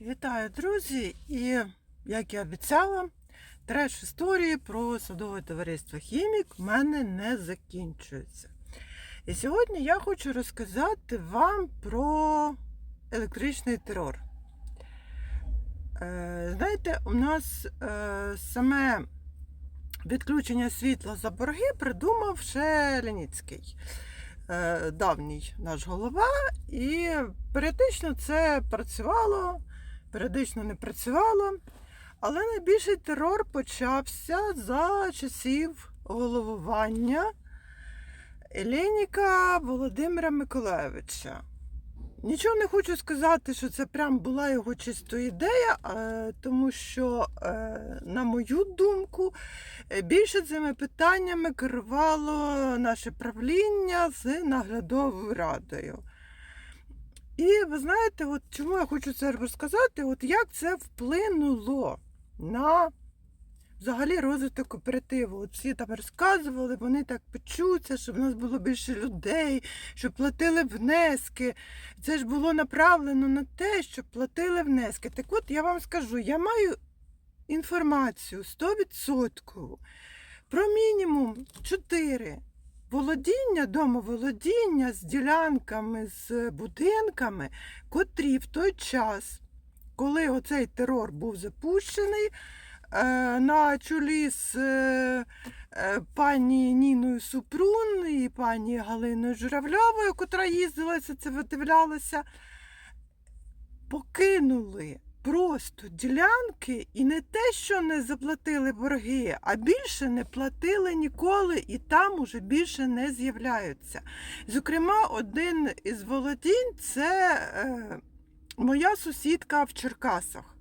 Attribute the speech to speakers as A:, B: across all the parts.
A: Вітаю, друзі! І, як і обіцяла, треш історії про садове товариство Хімік в мене не закінчується. І сьогодні я хочу розказати вам про електричний терор. Е, Знаєте, у нас е, саме відключення світла за борги придумав ще Леніцький, е, давній наш голова, і періодично це працювало періодично не працювало. Але найбільший терор почався за часів головування Еленіка Володимира Миколаєвича. Нічого не хочу сказати, що це прям була його чисто ідея, е, тому що, е, на мою думку, більше цими питаннями керувало наше правління з наглядовою радою. І ви знаєте, от чому я хочу це розказати, от як це вплинуло на взагалі розвиток кооперативу. От всі там розказували, вони так печуться, щоб в нас було більше людей, щоб платили внески. Це ж було направлено на те, щоб платили внески. Так от я вам скажу, я маю інформацію 100% про мінімум 4 володіння, домоволодіння з ділянками, з будинками, котрі в той час, коли оцей терор був запущений, е, на чолі з е, е, пані Ніною Супрун і пані Галиною Журавльовою, котра їздила, це, це видивлялася, покинули просто ділянки і не те, що не заплатили борги, а більше не платили ніколи і там уже більше не з'являються. Зокрема, один із володінь це е, моя сусідка в Черкасах.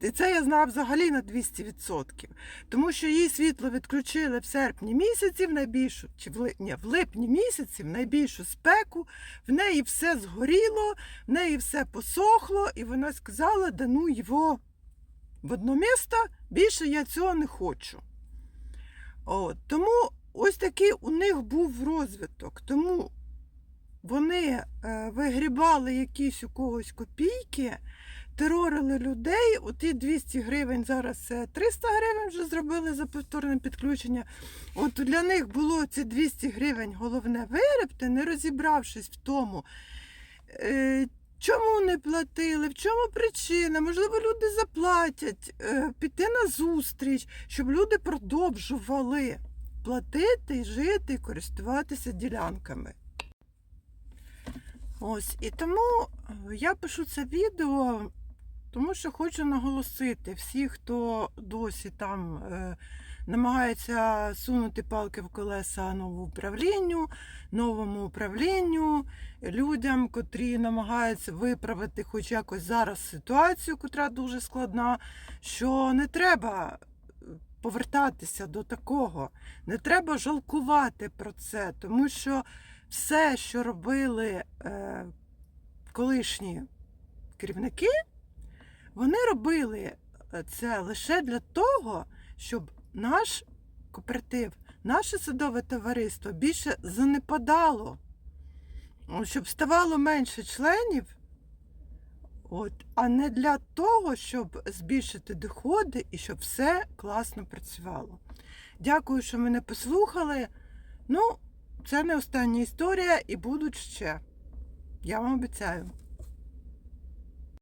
A: І це я знав взагалі на 200%. Тому що їй світло відключили в серпні місяці, в найбільшу, чи в, ли, ні, в липні місяці, в найбільшу спеку, в неї все згоріло, в неї все посохло, і вона сказала, да ну його в одно місто, більше я цього не хочу. От, тому ось такий у них був розвиток. Тому вони е, вигрібали якісь у когось копійки, терорили людей. Оті 200 гривень, зараз це 300 гривень вже зробили за повторне підключення. От для них було ці 200 гривень головне виребти, не розібравшись в тому. Е, Чому не платили? В чому причина? Можливо, люди заплатять, е, піти на зустріч, щоб люди продовжували платити, жити і користуватися ділянками. Ось і тому е, я пишу це відео, тому що хочу наголосити всі, хто досі там е, намагається сунути палки в колеса новому управлінню, новому управлінню, людям, котрі намагаються виправити хоч якось зараз ситуацію, котра дуже складна, що не треба е, повертатися до такого, не треба жалкувати про це, тому що все, що робили е, колишні керівники, вони робили е, це лише для того, щоб наш кооператив, наше садове товариство більше занепадало, щоб ставало менше членів, от, а не для того, щоб збільшити доходи і щоб все класно працювало. Дякую, що мене послухали. Ну, це не остання історія і будуть ще. Я вам обіцяю.